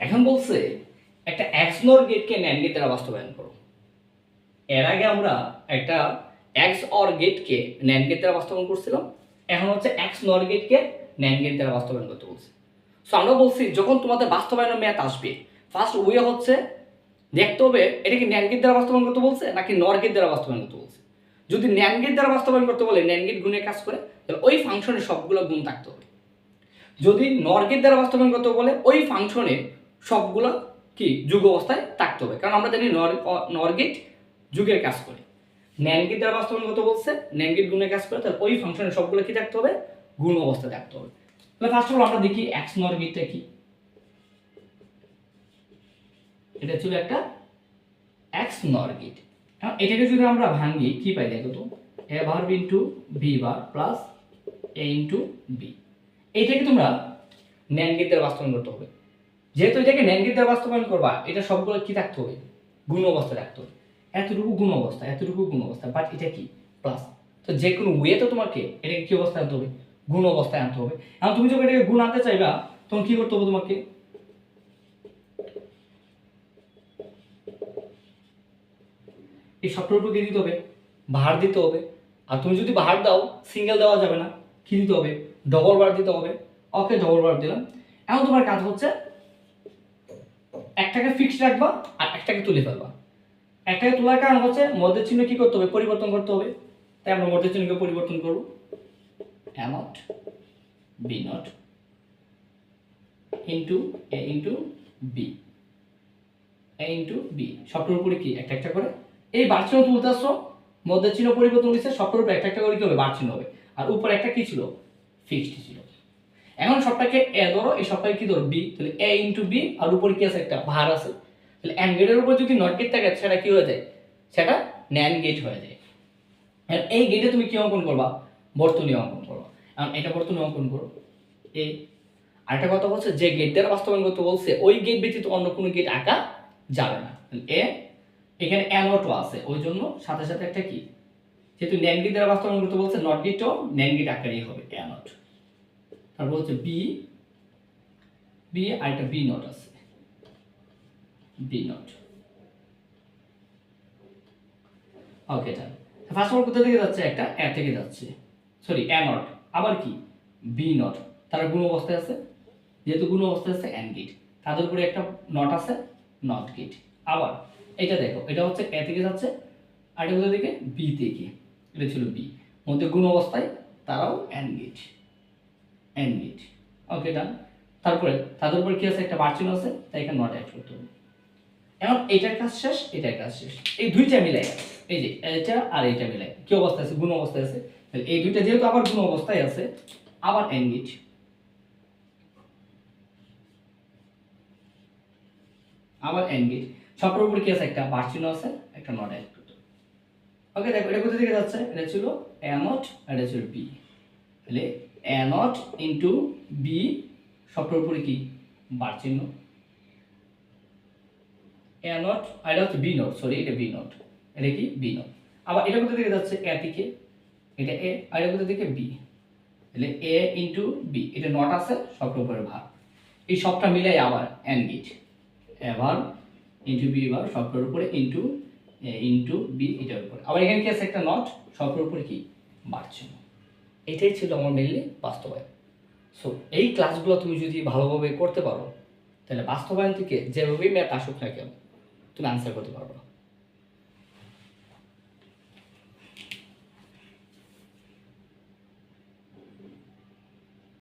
এখন বলছে, একটা এক্স নর গেটকে ন্যান্ড গেট দ্বারা বাস্তবায়ন করো। এর আগে আমরা একটা এক্স অর গেটকে ন্যান্ড গেট দ্বারা বাস্তবায়ন করছিলাম, এখন হচ্ছে এক্স নর গেটকে ন্যান্ড গেট দ্বারা বাস্তবায়ন করতে বলছে। সো আমরা বলছি, যখন তোমাদের বাস্তবায়নের মেয়াদ আসবে ফার্স্ট ওয়ে হচ্ছে দেখতে হবে, এটা কি গেট দ্বারা বাস্তবায়ন করতে বলছে, নাকি নর গেট দ্বারা বাস্তবায়ন করতে বলছে? যদি ন্যান্ড গেট দ্বারা বাস্তবায়ন করতে বলে ন্যান্ড গেট গুণের কাজ করে, তাহলে ওই ফাংশনের সবগুলো গুণ থাকতে হবে। যদি নর গেট দ্বারা বাস্তবায়ন করতে বলে, ওই ফাংশনে সবগুলো কি যুগ অবস্থায় থাকতে হবে। কারণ আমরা জানি নর নর গেট যুগের কাজ করে। ন্যান দ্বারা বাস্তবায়ন করতে বলছে? ন্যান গেট গুণের কাজ করে, তাহলে ওই ফাংশনের সবগুলো কি থাকতে হবে? গুণ অবস্থায় থাকতে হবে। তাহলে ফার্স্ট অফ অল আমরা দেখি এক্স নর গেটটা কি? এটা ছিল একটা এক্স নর গেট। এখন এটাকে যদি আমরা ভাঙি কি পাই দেখো তো? A bar into B bar plus A into B এইটাকে তোমরা ন্যান গেট দ্বারা বাস্তবায়ন করতে হবে। যেহেতু এটাকে দ্বারা বাস্তবায়ন করবা, এটা সবগুলো কি থাকতে হবে? গুণ অবস্থায় রাখতে হবে। এতটুকু গুণ অবস্থা, এতটুকু গুণ অবস্থা বাট এটা কি? প্লাস তো যে কোনো ওয়েতে তোমাকে এটাকে কি অবস্থায় আনতে হবে? গুণ অবস্থায় আনতে হবে। এখন তুমি যখন এটাকে গুণ আনতে চাইবা, তখন কি করতে হবে তোমাকে? এই সবটুকুকে দিতে হবে? ভার দিতে হবে। আর তুমি যদি ভার দাও সিঙ্গেল দেওয়া যাবে না। কি দিতে হবে? ডবল বার দিতে হবে। ওকে ডবল বার দিলাম। এখন তোমার কাজ হচ্ছে একটাকে ফিক্সড রাখবা আর একটাকে তুলে ফেলবা। একটাকে তোলার কারণ হচ্ছে মধ্যের চিহ্ন কি করতে হবে? পরিবর্তন করতে হবে। তাই আমরা মধ্যের চিহ্নকে পরিবর্তন করব। A not B not into A into B A into B সবটার উপরে কি? একটা একটা করে। এই বার চিহ্ন তুলতে আসছো মধ্যের চিহ্ন পরিবর্তন হয়েছে, সবটার উপরে একটা একটা করে কি হবে? বার চিহ্ন হবে। আর উপরে একটা কি ছিল? ফিক্সড ছিল। এখন সবটাকে এ ধরো, এই সবটাকে কি ধরো? বি তাহলে এ ইন্টু বি আর উপরে কি আছে? একটা ভার আছে। তাহলে অ্যান্ড গেটের উপর যদি নট গেট থাকে, সেটা কি হয়ে যায়? সেটা ন্যান গেট হয়ে যায়। আর এই গেটে তুমি কি অঙ্কন করবা? বর্তনী অঙ্কন করবা। এখন এটা বর্তনী অঙ্কন করো। এ আরেকটা কথা বলছে যে গেট দ্বারা বাস্তবায়ন করতে বলছে, ওই গেট ব্যতীত অন্য কোনো গেট আঁকা যাবে না। এ এখানে অ্যানটও আছে। ওই জন্য সাথে সাথে একটা কি? যেহেতু ন্যান গেট দ্বারা বাস্তবায়ন করতে বলছে নট গেটও ন্যান গেট আকারেই হবে অ্যানট তারপর হচ্ছে বি বি আর একটা বি নট আছে। B not okay done first of all কোথা থেকে যাচ্ছে? একটা এ থেকে যাচ্ছে। সরি এ নট আবার কি? বি নট তারা গুণ অবস্থায় আছে? যেহেতু গুণ অবস্থায় আছে এন গেট তাদের উপরে একটা নট আছে নট গেট আবার, এটা দেখো, এটা হচ্ছে এ থেকে যাচ্ছে, আর এটা কোথা থেকে? বি থেকে। এটা ছিল বি মধ্যে গুণ অবস্থায়, তারাও N gate N gate okay done তারপরে, তাদের উপরে কি আছে? একটা বার্চিন আছে, তাই এখানে নট অ্যাড করতে হবে। এখন এটার কাজ শেষ, এটার কাজ শেষ। এই দুইটা মিলাই, এই যে এটা আর এইটা মিলাই। কি অবস্থায় আছে? গুণ অবস্থায় আছে। তাহলে এই দুইটা যেহেতু আবার গুণ অবস্থায় আছে, আবার এন গেট আবার এন গেট সবটার উপরে কি আছে? একটা বার্চিন আছে, একটা নট অ্যাড ওকে দেখো, এটা কোথা থেকে যাচ্ছে? এটা ছিল এ নট এটা ছিল বি তাহলে এ নট ইন্টু বি সবটার উপরে কি? বার চিহ্ন। এ নট, আর এটা হচ্ছে বি নট সরি এটা বি নট। এটা কি? B not. আবার এটা কোথা থেকে যাচ্ছে? এ থেকে এটা এ, আর এটা কোথা থেকে? বি তাহলে এ ইন্টু বি এটা নট আছে সবটার উপরে ভাগ। এই সবটা মিলাই আবার এন গেট। এবার ইন্টু বি এবার সবটার উপরে, ইন্টু ইন্টু বি এটার উপরে। আবার এখানে কি আছে একটা নট? সবটার উপরে কি? বাড়ছে এটাই ছিল আমার মেনলি বাস্তবায়ন। সো এই ক্লাসগুলো তুমি যদি ভালোভাবে করতে পারো, তাহলে বাস্তবায়ন থেকে যেভাবেই ম্যাথ আসুক না কেন, তুমি আনসার করতে পারবে